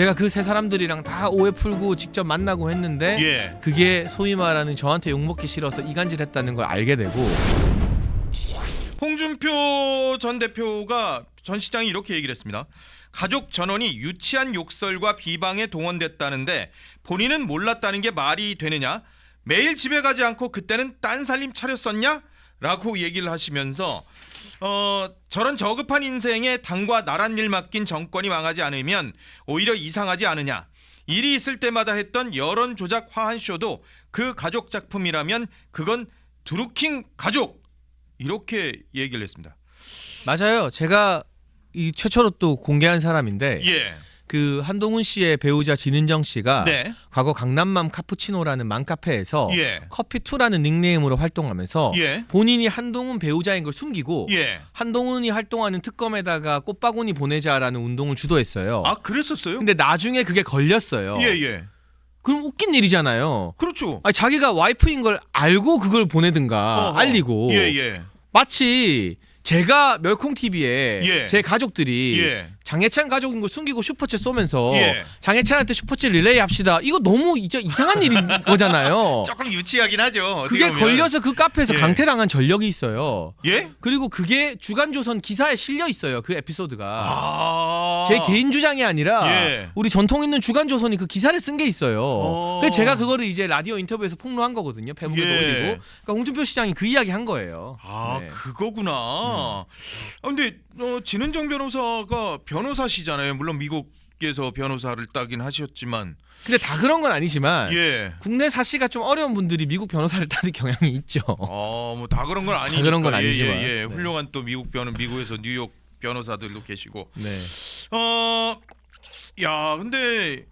제가 그 세 사람들이랑 다 오해 풀고 직접 만나고 했는데 예. 그게 소위 말하는 저한테 욕먹기 싫어서 이간질했다는 걸 알게 되고 홍준표 전 대표가 전 시장이 이렇게 얘기를 했습니다. 가족 전원이 유치한 욕설과 비방에 동원됐다는데 본인은 몰랐다는 게 말이 되느냐? 매일 집에 가지 않고 그때는 딴 살림 차렸었냐? 라고 얘기를 하시면서 어 저런 저급한 인생에 당과 나란 일 맡긴 정권이 망하지 않으면 오히려 이상하지 않으냐? 일이 있을 때마다 했던 여론 조작 화한 쇼도 그 가족 작품이라면 그건 드루킹 가족 이렇게 얘기를 했습니다. 맞아요. 제가 이 최초로 또 공개한 사람인데 예. 그 한동훈 씨의 배우자 진은정 씨가 네. 과거 강남맘 카푸치노라는 맘카페에서 예. 커피2라는 닉네임으로 활동하면서 예. 본인이 한동훈 배우자인 걸 숨기고 예. 한동훈이 활동하는 특검에다가 꽃바구니 보내자라는 운동을 주도했어요. 아 그랬었어요? 근데 나중에 그게 걸렸어요. 예 예. 그럼 웃긴 일이잖아요. 그렇죠. 아니, 자기가 와이프인 걸 알고 그걸 보내든가 어허. 알리고 예 예. 마치 제가 멸콩 TV에 예. 제 가족들이 예. 장해찬 가족인 걸 숨기고 슈퍼챗 쏘면서 예. 장해찬한테 슈퍼챗 릴레이 합시다. 이거 너무 이제 이상한 일인 거잖아요. 조금 유치하긴 하죠. 어떻게 그게 보면. 걸려서 그 카페에서 예. 강퇴당한 전력이 있어요. 예? 그리고 그게 주간조선 기사에 실려 있어요. 그 에피소드가. 아. 제 개인 주장이 아니라 예. 우리 전통 있는 주간조선이 그 기사를 쓴 게 있어요. 어. 그래서 제가 그거를 이제 라디오 인터뷰에서 폭로한 거거든요. 페북에도 예. 올리고. 그러니까 홍준표 시장이 그 이야기 한 거예요. 아 네. 그거구나. 아, 근데 어, 진은정 변호사가 변 호사시잖아요. 물론 미국에서 변호사를 따긴 하셨지만. 근데 다 그런 건 아니지만 예. 국내 사시가 좀 어려운 분들이 미국 변호사를 따는 경향이 있죠. 어뭐 다 그런 건 아니니까. 그런 건 예, 아니지만. 예, 예. 네. 훌륭한 또 미국 변호 미국에서 뉴욕 변호사들도 계시고. 네. 어, 야, 근데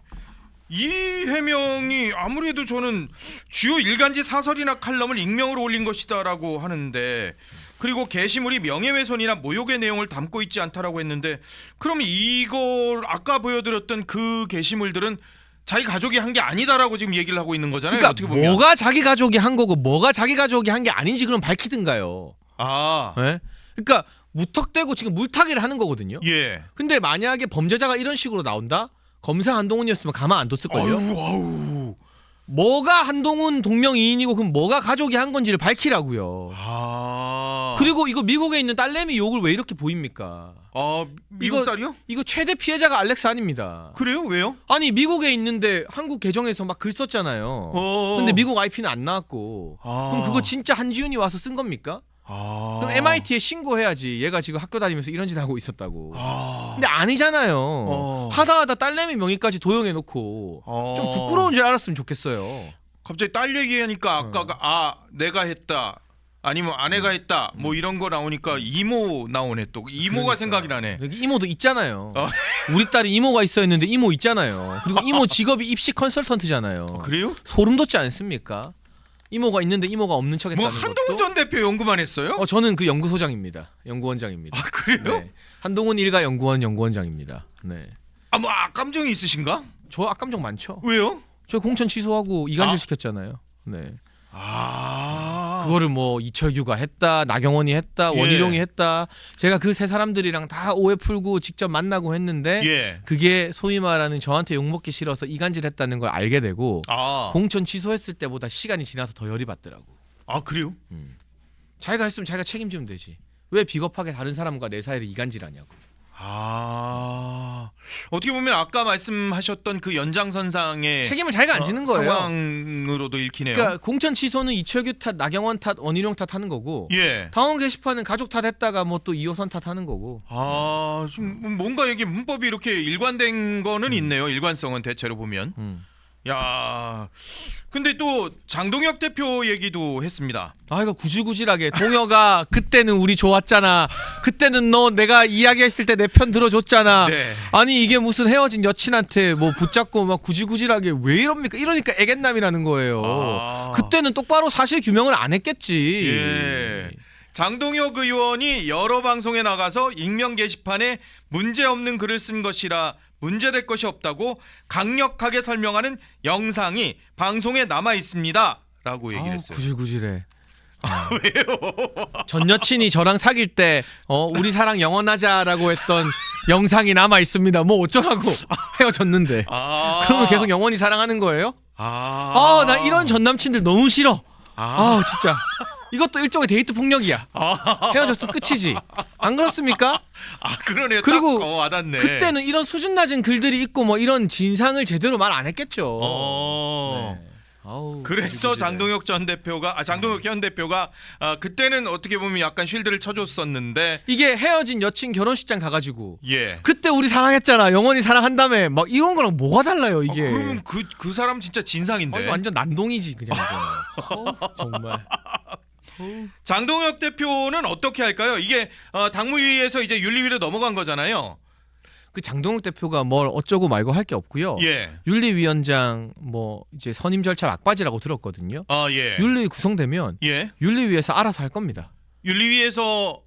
이 해명이 아무래도 저는 주요 일간지 사설이나 칼럼을 익명으로 올린 것이다라고 하는데 그리고 게시물이 명예훼손이나 모욕의 내용을 담고 있지 않다라고 했는데 그럼 이걸 아까 보여드렸던 그 게시물들은 자기 가족이 한 게 아니다라고 지금 얘기를 하고 있는 거잖아요. 그러니까 어떻게 보면. 뭐가 자기 가족이 한 거고 뭐가 자기 가족이 한 게 아닌지 그럼 밝히든가요. 아, 예? 그러니까 무턱대고 지금 물타기를 하는 거거든요. 예. 근데 만약에 범죄자가 이런 식으로 나온다? 검사 한동훈이었으면 가만 안 뒀을 걸요. 아유, 아우. 뭐가 한동훈 동명이인이고 그럼 뭐가 가족이 한 건지를 밝히라고요. 아. 그리고 이거 미국에 있는 딸내미 욕을 왜 이렇게 보입니까? 아, 미국 이거- 딸이요? 이거 최대 피해자가 알렉스 아닙니다. 그래요? 왜요? 아니 미국에 있는데 한국 계정에서 막 글 썼잖아요. 어. 근데 미국 IP는 안 나왔고 아. 그럼 그거 진짜 한지훈이 와서 쓴 겁니까? 아. 그럼 MIT에 신고해야지. 얘가 지금 학교 다니면서 이런 짓 하고 있었다고. 아. 근데 아니잖아요. 어. 하다 하다 딸내미 명의까지 도용해 놓고 어. 좀 부끄러운 줄 알았으면 좋겠어요. 갑자기 딸 얘기하니까 아까가 아 내가 했다 아니면 아내가 했다 뭐 이런 거 나오니까 이모 나오네 또 이모가 그러니까. 생각이 나네. 여기 이모도 있잖아요. 어. 우리 딸이 이모가 있어 했는데 이모 있잖아요. 그리고 이모 직업이 입시 컨설턴트잖아요. 어, 그래요? 소름 돋지 않습니까? 이모가 있는데 이모가 없는 척했다는 뭐 한동훈 것도. 전 대표 연구만 했어요? 어 저는 그 연구소장입니다. 연구원장입니다. 아 그래요? 네. 한동훈 일가 연구원 연구원장입니다. 네. 아뭐 아, 감정이 있으신가? 저 악감정 많죠. 왜요? 저 공천 취소하고 이간질 아. 시켰잖아요. 네. 아 그거를 뭐 이철규가 했다, 나경원이 했다, 예. 원희룡이 했다. 제가 그 세 사람들이랑 다 오해 풀고 직접 만나고 했는데 예. 그게 소위 말하는 저한테 욕먹기 싫어서 이간질했다는 걸 알게 되고 아, 공천 취소했을 때보다 시간이 지나서 더 열이 받더라고. 아 그래요? 자기가 했으면 자기가 책임지면 되지. 왜 비겁하게 다른 사람과 내 사이를 이간질하냐고. 아 어떻게 보면 아까 말씀하셨던 그 연장선상의 책임을 자기가 안 지는 어, 거예요. 상황으로도 읽히네요. 그러니까 공천 취소는 이철규 탓, 나경원 탓, 원희룡 탓 하는 거고 예. 당원 게시판은 가족 탓 했다가 뭐 또 이호선 탓 하는 거고. 아, 좀 뭔가 이게 문법이 이렇게 일관된 거는 있네요. 일관성은 대체로 보면. 음. 야. 근데 또 장동혁 대표 얘기도 했습니다. 아 이거 구질구질하게 동혁아 그때는 우리 좋았잖아 그때는 너 내가 이야기했을 때 내 편 들어줬잖아 네. 아니 이게 무슨 헤어진 여친한테 뭐 붙잡고 막 구질구질하게 왜 이럽니까 이러니까 애견남이라는 거예요 아. 그때는 똑바로 사실 규명을 안 했겠지 예. 장동혁 의원이 여러 방송에 나가서 익명 게시판에 문제 없는 글을 쓴 것이라 문제될 것이 없다고 강력하게 설명하는 영상이 방송에 남아 있습니다 라고 얘기를 아우, 했어요. 구질구질해 아, 왜요? 전 여친이 저랑 사귈 때 어, 우리 사랑 영원하자라고 했던 영상이 남아 있습니다. 뭐 어쩌라고 헤어졌는데. 아. 그러면 계속 영원히 사랑하는 거예요? 아. 아, 나 이런 전 남친들 너무 싫어. 아. 아, 진짜. 이것도 일종의 데이트 폭력이야. 아. 헤어졌으면 끝이지. 안 그렇습니까? 아, 그러네요. 그리고 딱, 어, 와닿네. 그때는 이런 수준 낮은 글들이 있고 뭐 이런 진상을 제대로 말 안 했겠죠. 어. 네. 아우, 그래서. 장동혁 전 대표가 아 장동혁 현 대표가 아, 그때는 어떻게 보면 약간 쉴드를 쳐줬었는데 이게 헤어진 여친 결혼식장 가가지고 예. 그때 우리 사랑했잖아 영원히 사랑한다며 막 이런 거랑 뭐가 달라요 아, 이게 그러면 그, 그 사람 진짜 진상인데. 어, 이거 완전 난동이지 그냥 이거. 어, 정말 장동혁 대표는 어떻게 할까요? 이게 어, 당무위에서 이제 윤리위로 넘어간 거잖아요. 그 장동욱 대표가 뭘 어쩌고 말고 할 게 없고요 예. 윤리위원장 뭐 이제 선임 절차 막바지라고 들었거든요 아 예. 윤리위 구성되면 예. 윤리위에서 알아서 할 겁니다 윤리위에서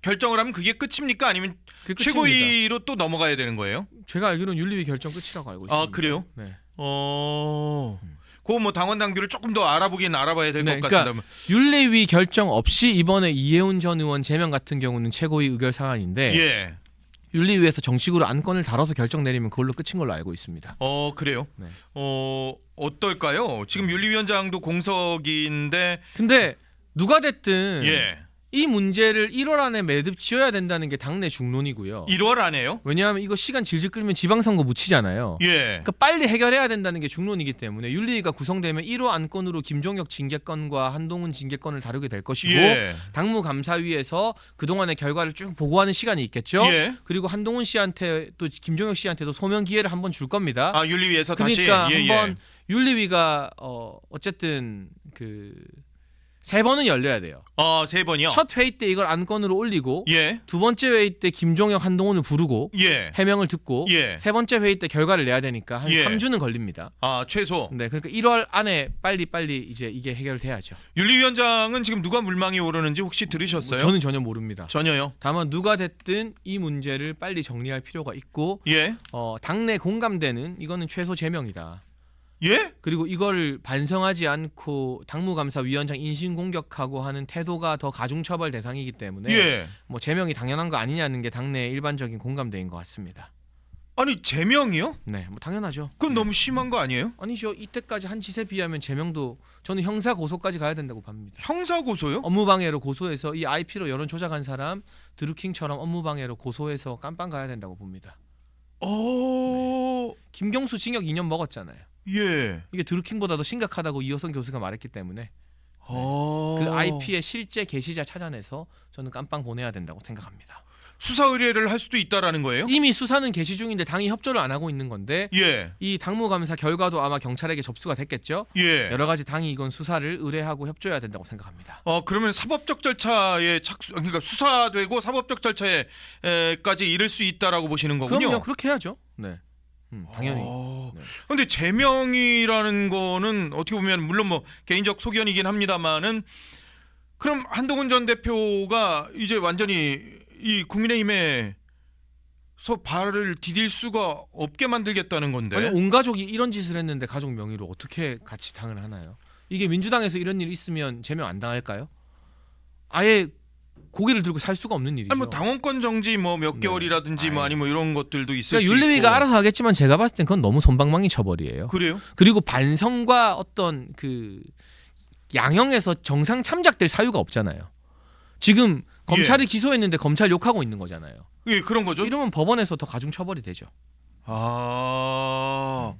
결정을 하면 그게 끝입니까? 아니면 그게 끝입니다. 최고위로 또 넘어가야 되는 거예요? 제가 알기로는 윤리위 결정 끝이라고 알고 있습니다 아 그래요? 네. 어. 그거 뭐 당원 당규를 조금 더 알아보긴 알아봐야 될것 네, 같습니다. 윤리위 결정 없이 이번에 이해운 전 의원 제명 같은 경우는 최고위 의결 사안인데 예. 윤리위에서 정식으로 안건을 다뤄서 결정 내리면 그걸로 끝인 걸로 알고 있습니다. 어 그래요. 네. 어 어떨까요? 지금 윤리위원장도 공석인데 근데 누가 됐든 예. 이 문제를 1월 안에 매듭 지어야 된다는 게 당내 중론이고요. 1월 안에요? 왜냐하면 이거 시간 질질 끌면 지방선거 묻히잖아요. 예. 그러니까 빨리 해결해야 된다는 게 중론이기 때문에 윤리위가 구성되면 1호 안건으로 김종혁 징계건과 한동훈 징계건을 다루게 될 것이고 예. 당무감사위에서 그동안의 결과를 쭉 보고하는 시간이 있겠죠. 예. 그리고 한동훈 씨한테 또 김종혁 씨한테도 소명 기회를 한번 줄 겁니다. 아 윤리위에서 다시 그러니까 예, 한번 윤리위가 어 어쨌든 그 세 번은 열려야 돼요. 어 세 번이요. 첫 회의 때 이걸 안건으로 올리고 예. 두 번째 회의 때 김종혁 한동훈을 부르고 예. 해명을 듣고 예. 세 번째 회의 때 결과를 내야 되니까 한 예. 3주는 걸립니다. 아 최소. 네, 그러니까 1월 안에 빨리 빨리 이제 이게 해결돼야죠. 윤리위원장은 지금 누가 물망이 오르는지 혹시 들으셨어요? 저는 전혀 모릅니다. 전혀요. 다만 누가 됐든 이 문제를 빨리 정리할 필요가 있고 예. 어, 당내 공감되는 이거는 최소 제명이다. 예? 그리고 이걸 반성하지 않고 당무감사위원장 인신 공격하고 하는 태도가 더 가중처벌 대상이기 때문에 예. 뭐 제명이 당연한 거 아니냐는 게 당내 일반적인 공감대인 것 같습니다. 아니 제명이요? 네, 뭐 당연하죠. 그건 너무 심한 거 아니에요? 아니죠. 이때까지 한 짓에 비하면 제명도 저는 형사 고소까지 가야 된다고 봅니다. 형사 고소요? 업무방해로 고소해서 이 IP로 여론 조작한 사람 드루킹처럼 업무방해로 고소해서 깜빵 가야 된다고 봅니다. 어. 김경수 징역 2년 먹었잖아요. 예. 이게 드루킹보다 더 심각하다고 이호선 교수가 말했기 때문에 어. 그 IP의 실제 게시자 찾아내서 저는 깜빵 보내야 된다고 생각합니다. 수사 의뢰를 할 수도 있다라는 거예요? 이미 수사는 개시 중인데 당이 협조를 안 하고 있는 건데 예. 이 당무 감사 결과도 아마 경찰에게 접수가 됐겠죠. 예. 여러 가지 당이 이건 수사를 의뢰하고 협조해야 된다고 생각합니다. 어 그러면 사법적 절차에 착수 그러니까 수사되고 사법적 절차에까지 이를 수 있다라고 보시는 거군요. 그럼요, 그렇게 해야죠. 네, 음, 당연히. 어. 네. 근데 제명이라는 거는 어떻게 보면 물론 뭐 개인적 소견이긴 합니다만은 그럼 한동훈 전 대표가 이제 완전히 이 국민의힘에 서 발을 디딜 수가 없게 만들겠다는 건데. 아니, 온 가족이 이런 짓을 했는데 가족 명의로 어떻게 같이 당을 하나요? 이게 민주당에서 이런 일이 있으면 제명 안 당할까요? 아예 고개를 들고 살 수가 없는 일이죠. 아니 뭐 당원권 정지 뭐몇 네. 개월이라든지 뭐. 아니 뭐 이런 것들도 있을 그러니까 수 윤리위가 있고. 알아서 하겠지만 제가 봤을 땐 그건 너무 손방망이 처벌이에요. 그래요? 그리고 반성과 어떤 그 양형에서 정상 참작될 사유가 없잖아요. 지금 검찰이 기소했는데 검찰 욕하고 있는 거잖아요. 예, 그런 거죠. 이러면 법원에서 더 가중 처벌이 되죠. 아